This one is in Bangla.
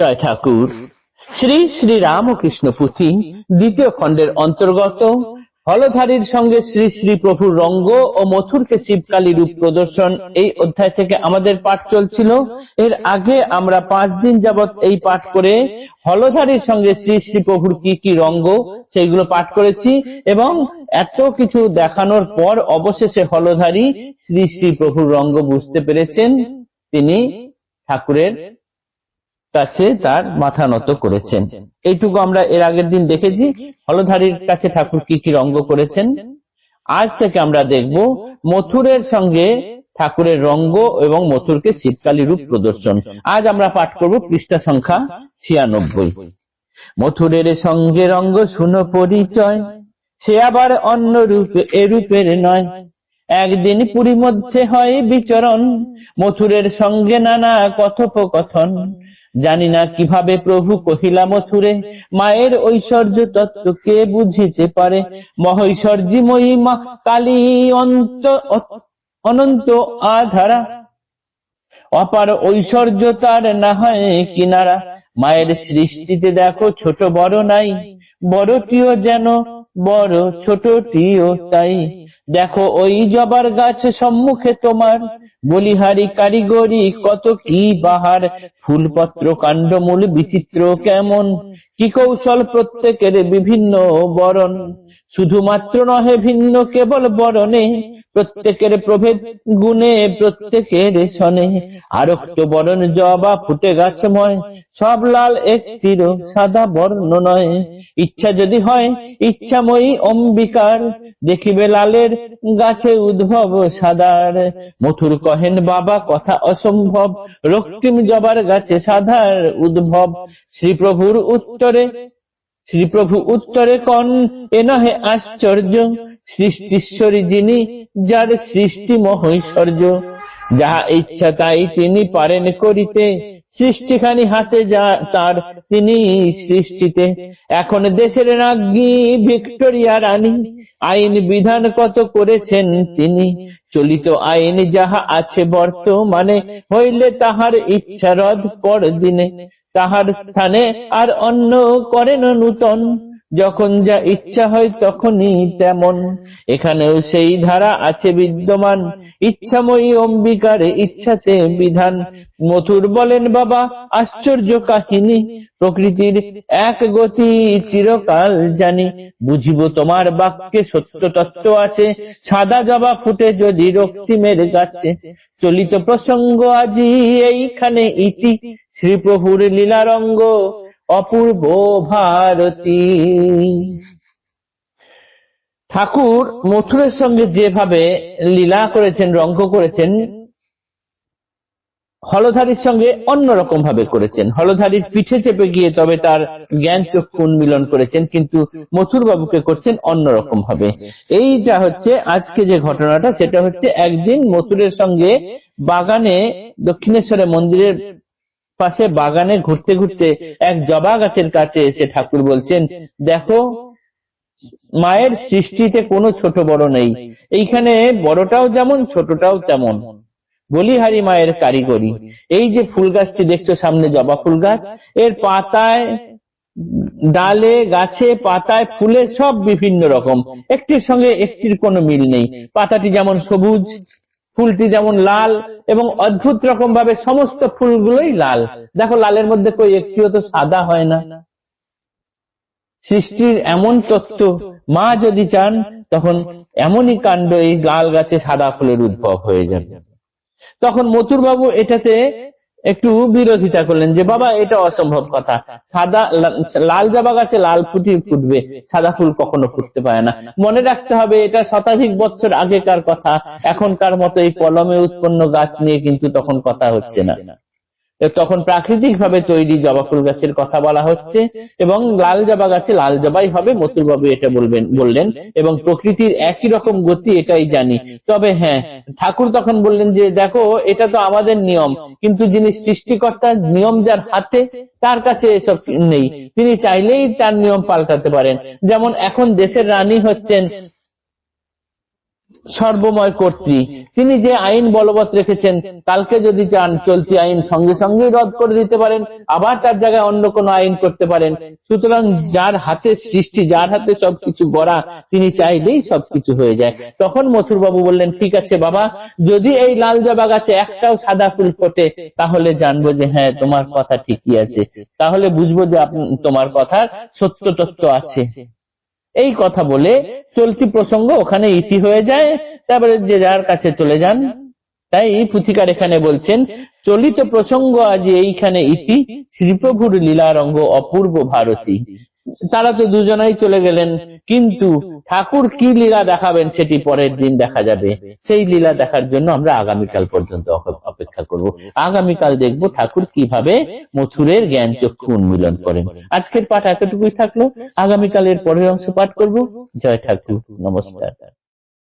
জয় ঠাকুর। শ্রী শ্রী রামকৃষ্ণ পুঁথি দ্বিতীয় খণ্ডের অন্তর্গত। হলধারীর সঙ্গে শ্রী শ্রী প্রভুর রঙ্গ ও মথুরকে শিবকালী রূপ প্রদর্শন এই অধ্যায় থেকে আমাদের পাঠ চলছিল। এর আগে আমরা পাঁচ দিন যাবৎ এই পাঠ করে হলধারীর সঙ্গে শ্রী শ্রী প্রভুর কি কি রঙ্গ সেইগুলো পাঠ করেছি এবং এত কিছু দেখানোর পর অবশেষে হলধারী শ্রী শ্রী প্রভুর রঙ্গ বুঝতে পেরেছেন। তিনি ঠাকুরের কাছে তার মাথা নত করেছেন। এইটুকু আমরা এর আগের দিন দেখেছি। হলধারীর কাছে ঠাকুর কি কি রঙ্গ করেছেন? আজ থেকে আমরা দেখব মথুরের সঙ্গে ঠাকুরের রঙ্গ এবং মথুরকে শীতকালী রূপ প্রদর্শন। আজ আমরা পাঠ করব পৃষ্ঠা সংখ্যা ছিয়ানব্বই। মথুরের সঙ্গে রঙ্গ শুনো পরিচয়, সে আবার অন্য রূপ, এ রূপের নয়। একদিন পুরী মধ্যে হয় বিচরণ, মথুরের সঙ্গে নানা কথোপকথন। জানি না কীভাবে প্রভু কহিলা মথুরে মায়ের ঐশ্বর্য তত্ত্ব কে বুঝিতে পারে? মহৈশ্বর্যময়ী মা, কালী অন্ত, অনন্ত আধারা। অপার ঐশ্বর্য তার না হয় কিনারা। মায়ের সৃষ্টিতে দেখো ছোট বড় নাই। বড়টিও যেন, বড় ছোটটিও তাই। দেখো ওই জবার গাছ সম্মুখে তোমার বলিহারি কারিগরি কত কি বাহার? ফুলপত্র, কাণ্ডমূল, বিচিত্র কেমন? কি কৌশল প্রত্যেকের বিভিন্ন বরণ? শুধুমাত্র নহে ভিন্ন, কেবল বরণে প্রত্যেকের প্রভেদ গুণে, প্রত্যেকের সনে আরক্ত বরণ জবা ফুটে গাছময়, সব লাল একটির সাদা বর্ণ নয়। ইচ্ছা যদি হয়, ইচ্ছাময়ী অম্বিকার, দেখিবে লালের গাছে উদ্ভব সাদার। মথুর কহেন, বাবা, কথা অসম্ভব। রক্তিম জবার গাছে সাধার উদ্ভব। শ্রীপ্রভুর উত্তরে, শ্রীপ্রভু উত্তরে কন, এ নহে আশ্চর্য। সৃষ্টিশ্বরী যিনি, যার সৃষ্টি মহৈশ্বর্য। যাহা ইচ্ছা তাই তিনি পারেন করিতে। সৃষ্টিখানি হাতে যা, তার তিনি সৃষ্টিতে। এখন দেশের ভিক্টোরিয়া রানী, আইন বিধান কত করেছেন তিনি? চলিত আইন যাহা আছে বর্তমানে, হইলে তাহার ইচ্ছা রদ পর দিনে তাহার স্থানে আর অন্য করেন নূতন। যখন যা ইচ্ছা হয় তখনই তেমন। এখানেও সেই ধারা আছে বিদ্যমান। ইচ্ছাময়ী অম্বিকার ইচ্ছাতে বিধান। মথুর বলেন, বাবা, আশ্চর্য কাহিনী। প্রকৃতির এক গতি চিরকাল জানি। বুঝিব তোমার বাক্যে সত্য তত্ত্ব আছে। সাদা জবা ফুটে যদি রক্তিমের গাছে। চলিত প্রসঙ্গ আজি এইখানে ইতি। শ্রীপ্রভুর লীলারঙ্গ অপূর্ব ভারতী। ঠাকুর মথুরের সঙ্গে যেভাবে লীলা করেছেন, রঙ্গ করেছেন, হলধারীর সঙ্গে অন্যরকম ভাবে করেছেন। হলধারীর পিঠে চেপে গিয়ে তবে তার জ্ঞান চক্ষু উন্মিলন করেছেন, কিন্তু মথুর বাবুকে করছেন অন্যরকম ভাবে এইটা হচ্ছে আজকে যে ঘটনাটা, সেটা হচ্ছে একদিন মথুরের সঙ্গে বাগানে দক্ষিণেশ্বরের মন্দিরের পাশে বাগানে ঘুরতে ঘুরতে এক জবা গাছের কাছে এসে ঠাকুর বলছেন, দেখো, মায়ের সৃষ্টিতে কোনো ছোট বড় নেই। এইখানে বড়টাও যেমন, ছোটটাও তেমন। বলিহারি মায়ের কারিগরি। এই যে ফুল গাছটি দেখছ, সামনে জবা ফুল গাছ, এর পাতায় ডালে, গাছে, পাতায়, ফুলে সব বিভিন্ন রকম। একটির সঙ্গে একটির কোনো মিল নেই। পাতাটি যেমন সবুজ ফুলটি যেমন লাল এবং অদ্ভুত রকম ভাবে সমস্ত ফুলগুলোই লাল। দেখো, লালের মধ্যে কই একটিও তো সাদা হয় না। সৃষ্টির এমন তত্ত্ব, মা যদি চান, তখন এমনই কাণ্ড এই লাল গাছে সাদা ফুলের উদ্ভব হয়ে যাবে। তখন মথুরবাবু এটাতে একটু বিরোধিতা করলেন যে, বাবা, এটা অসম্ভব কথা। সাদা লাল জাবা গাছে লাল ফুটি ফুটবে। সাদা ফুল কখনো ফুটতে পারে না। মনে রাখতে হবে, এটা শতাধিক বছর আগেকার কথা। এখনকার মতো এই কলমে উৎপন্ন গাছ নিয়ে কিন্তু তখন কথা হচ্ছে না। তখন প্রাকৃতিক ভাবে তৈরি জবা ফুল গাছের কথা বলা হচ্ছে এবং লাল জবা গাছে লাল জবাই হবে মতুর বাবু এটা বলবেন, বললেন এবং প্রকৃতির একই রকম গতি এটাই জানি। তবে হ্যাঁ ঠাকুর তখন বললেন যে, দেখো, এটা তো আমাদের নিয়ম, কিন্তু যিনি সৃষ্টিকর্তার নিয়ম যার হাতে, তার কাছে এসব নেই। তিনি চাইলেই তার নিয়ম পাল্টাতে পারেন। যেমন এখন দেশের রানী হচ্ছেন সর্বময় কর্ত্রী তিনি যে আইন বলবৎ রেখেছেন, কালকে যদি চান চলতি আইন সঙ্গে সঙ্গেই রদ করে দিতে পারেন, আবার তার জায়গায় অন্য কোনো আইন করতে পারেন। সুতরাং যার হাতে সৃষ্টি, যার হাতে সবকিছু গড়া, তিনি চাইলেই সবকিছু হয়ে যায়। তখন মথুর বাবু বললেন, ঠিক আছে বাবা, যদি এই লাল জবা গাছে একটাও সাদা ফুল ফোটে, তাহলে জানব যে হ্যাঁ তোমার কথা ঠিকই আছে। তাহলে বুঝব যে তোমার কথার সত্য তত্ত্ব আছে। এই কথা বলে চলতি প্রসঙ্গ ওখানে ইতি হয়ে যায়, তারপরে যে যার কাছে চলে যান, তাই পুথিকার এখানে বলছেন, চলিত প্রসঙ্গ আজ এইখানে ইতি, শ্রীপ্রভুর লীলারঙ্গ অপূর্ব ভারতী। তারা তো দুজনাই চলে গেলেন কিন্তু ঠাকুর কি লীলা দেখাবেন সেটি পরের দিন দেখা যাবে। সেই লীলা দেখার জন্য আমরা আগামীকাল পর্যন্ত অপেক্ষা করব। আগামীকাল দেখব ঠাকুর কীভাবে মথুরের জ্ঞান চক্ষু উন্মিলন করেন। আজকের পাঠ এতটুকুই থাকল। আগামীকালের পরের অংশ পাঠ করব। জয় ঠাকুর। নমস্কার।